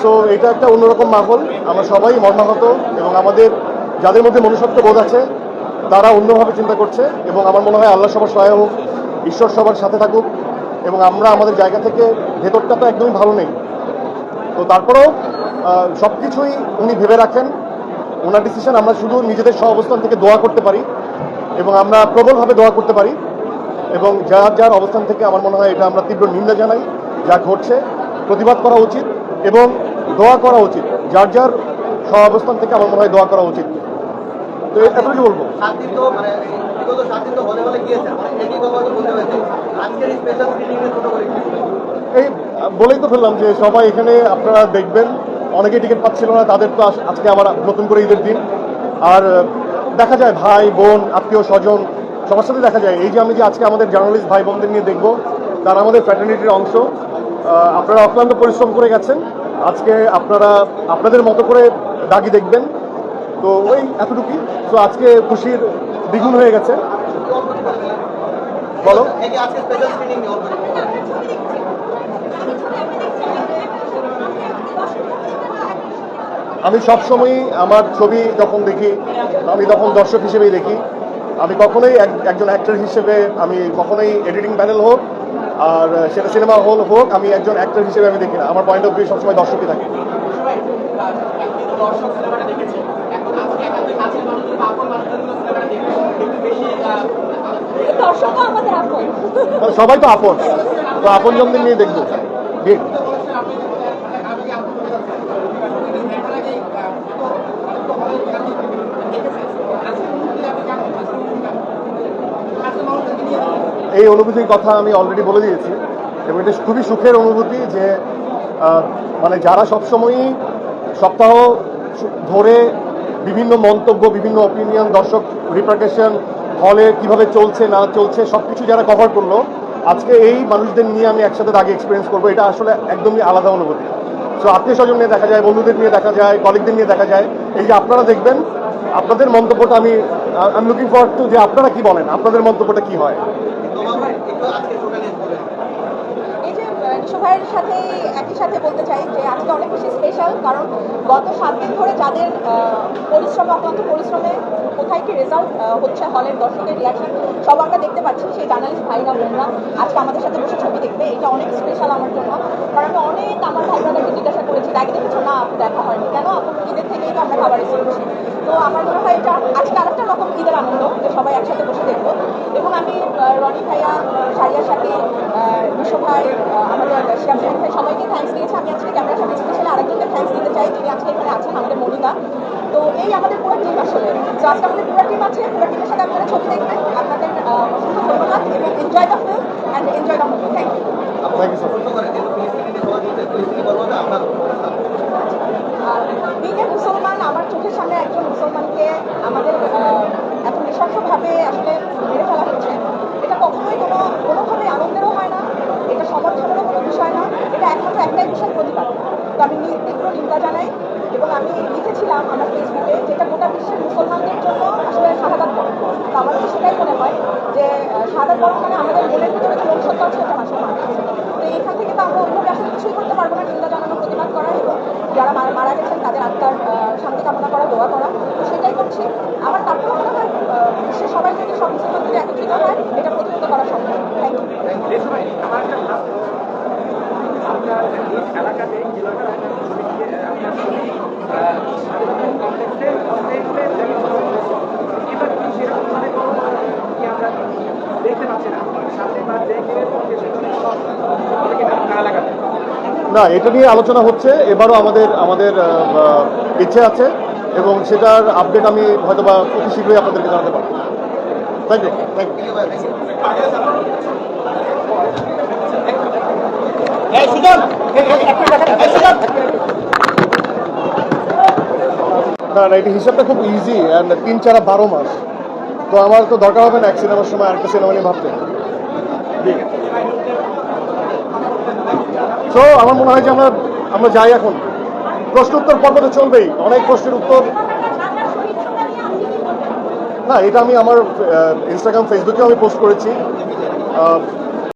So এটা একটা অন্যরকম মাহল আমরা সবাই মর্মাহত এবং আমাদের যাদের মধ্যে মনুষ্যত্ব বোধ আছে, তারা অন্যভাবে চিন্তা করছে এবং আমার মনে হয় আল্লাহ সবার সহায় হোক, ঈশ্বর সবার সাথে থাকুক এবং আমরা আমাদের জায়গা থেকে ভেতরটা তো একদমই ভালো নেই। তো তারপরেও সব কিছুই উনি ভেবে রাখেন। ওনার ডিসিশন আমরা শুধু নিজেদের সহ অবস্থান থেকে দোয়া করতে পারি এবং আমরা প্রবলভাবে দোয়া করতে পারি এবং যার যার অবস্থান থেকে আমার মনে হয় এটা আমরা তীব্র নিন্দা জানাই, যা ঘটছে। প্রতিবাদ করা উচিত এবং দোয়া করা উচিত। যার যার সহ অবস্থান থেকে আমার মনে হয় দোয়া করা উচিত। তো এতটুকু বলব। এই বলেই তো ফেললাম যে সবাই এখানে আপনারা দেখবেন। অনেকে টিকিট পাচ্ছিল না তাদের তো আজকে আবার নতুন করে ঈদের দিন। আর দেখা যায় ভাই বোন আত্মীয় স্বজন সবার সাথে দেখা যায়। এই যে আমি যে আজকে আমাদের জার্নালিস্ট ভাই বোনদের নিয়ে দেখব তারা আমাদের ফ্র্যাটার্নিটির অংশ। আপনারা অক্লান্ত পরিশ্রম করে গেছেন। আজকে আপনারা, আপনাদের মতো করে দাগি দেখবেন। তো ওই এতটুকুই। তো আজকে খুশির দ্বিগুণ হয়ে গেছে। বলো। আমি সবসময়ই আমার ছবি যখন দেখি, আমি তখন দর্শক হিসেবেই দেখি। আমি কখনোই এক- একজন অ্যাক্টর হিসেবে আমি কখনোই এডিটিং প্যানেল হোক আর সেটা সিনেমা হল হোক আমি একজন অ্যাক্টর হিসেবে আমি দেখি না। আমার পয়েন্ট অফ ভিউ সবসময় দর্শকই থাকে। সবাই তো আপন। তো আপন জনদের নিয়ে দেখব। জি এই অনুভূতির কথা আমি অলরেডি বলে দিয়েছি। এবং এটা খুবই সুখের অনুভূতি যে মানে যারা সবসময়ই সপ্তাহ ধরে বিভিন্ন মন্তব্য, বিভিন্ন অপিনিয়ন দর্শক রিপ্রেকেশন হলে কীভাবে চলছে, না চলছে সব কিছু যারা কভার করল, আজকে এই মানুষদের নিয়ে আমি একসাথে আগে এক্সপিরিয়েন্স করব। এটা আসলে একদমই আলাদা অনুভূতি। সো আত্মীয় স্বজন নিয়ে দেখা যায়, বন্ধুদের নিয়ে দেখা যায় কলিগদের নিয়ে দেখা যায়। এই যে আপনারা দেখবেন, আপনাদের মন্তব্যটা আমি আমি লুকিং ফরওয়ার্ড টু যে আপনারা কি বলেন, আপনাদের মন্তব্যটা কি হয় তোমার ভাই একটু আজকে টোটাল বলেন এই নিশো ভাইয়ের সাথে একই সাথে বলতে চাই যে আজকে অনেক বেশি স্পেশাল কারণ গত সাত দিন ধরে যাদের পরিশ্রম অক্লান্ত পরিশ্রমে কোথায় কি রেজাল্ট হচ্ছে হলের দর্শকের রিয়াকশন সব আমরা দেখতে পাচ্ছি সেই জার্নালিস্ট ভাইরা, বোনরা আজকে আমাদের সাথে বসে ছবি দেখবে। এটা অনেক স্পেশাল আমার জন্য। কারণ আমি অনেক আমার ভাই ব্রাদারকে জিজ্ঞাসা করেছি, দেখে, দেখেছ? না, আপু, দেখা হয়নি। কেন আপু? ঈদের থেকেই তো আমরা খাবার এসে করছি। তো আমার মনে হয় এটা আজকে আরেকটা রকম ঈদের আনন্দ যে সবাই একসাথে বসে দেখব। এবং আমি রনি ভাইয়া সারিয়া সাথে বিশো ভাই সবাইকে থ্যাঙ্কস দিয়েছে। আমি আজকে ক্যামেরার সামনে স্পেশালি আরেকজনকে থ্যাঙ্কস দিতে চাই। যিনি আজকে এখানে আছেন আমাদের মনিকা। তো এই আমাদের পুরো টিম আসলে। তো আজকে আমাদের পুরো টিম আছে। পুরো টিমের সাথে আপনারা ছবি দেখবেন। আপনাদের অসংখ্য ধন্যবাদ এবং enjoy the film and enjoy the movie thank you বিগে মুসলমান আমার চোখের সামনে একজন মুসলমানকে আমাদের এত নৃশংসভাবে আসলে মেরে ফেলা হচ্ছে। এটা কখনোই কোনো কোনোভাবে আনন্দেরও হয় না। এটা সমর্থনেরও কোনো বিষয় না এটা একমাত্র একটাই বিষয় প্রতিবাদ তো আমি নি- তীব্র নিন্দা জানাই এবং লিখেছিলাম আমার ফেসবুকে, যেটা গোটা বিশ্বের মুসলমানদের জন্য আসলে শাহাদাত বরণ তো আমার কাছে সেটাই মনে হয় যে সাহাদাত বরণ মানে আমাদের মনের ভিতরে যে মনুষ্যত্ব আছে, ওটা মারা তো এখান থেকে তো আমরা ওইভাবে আসলে কিছুই করতে পারব না চিন্তা জানানো প্রতিবাদ করা এবং যারা মারা গেছেন তাদের আত্মার শান্তি কামনা করা, দোয়া করা। তো সেটাই করছি আমার তারপর মনে হয় আহ, বিশ্বের সবাই যদি সব মুসলমান যদি একত্রিত হয় এটা প্রতিহত করা সম্ভব থ্যাংক ইউ এই সময় আমার একটা last question। আপনার এই এলাকাতে এলাকার একটা ছবি দিয়ে, আহ, আপনার ছবি, আহ, স্বাধীনতার কমপ্লেক্সে কমপ্লেক্সে যেমন ছবি তুলেছে। এবার কি সেরকম মানে কোনো কি আমরা দেখতে পাচ্ছি না সামনে বা দেখে সেখানে সব হবে কিনা আপনার এলাকাতে না এটা নিয়ে আলোচনা হচ্ছে। এবারও আমাদের আমাদের ইচ্ছে আছে এবং সেটার আপডেট আমি হয়তো বা অতি শীঘ্রই আপনাদেরকে জানাতে পারব। থ্যাংক ইউ থ্যাংক ইউ না না এটা হিসাবটা খুব ইজি অ্যান্ড তিন চার বারো মাস। তো আমার তো দরকার হবে না এক সিনেমার সময় আরেকটা সিনেমা নিয়ে ভাবতে। তো আমার মনে হয় যে আমরা আমরা যাই এখন। প্রশ্ন উত্তর পর্ব তো চলবেই। অনেক প্রশ্নের উত্তর। না, এটা আমি আমার ইনস্টাগ্রাম ফেসবুকেও আমি পোস্ট করেছি।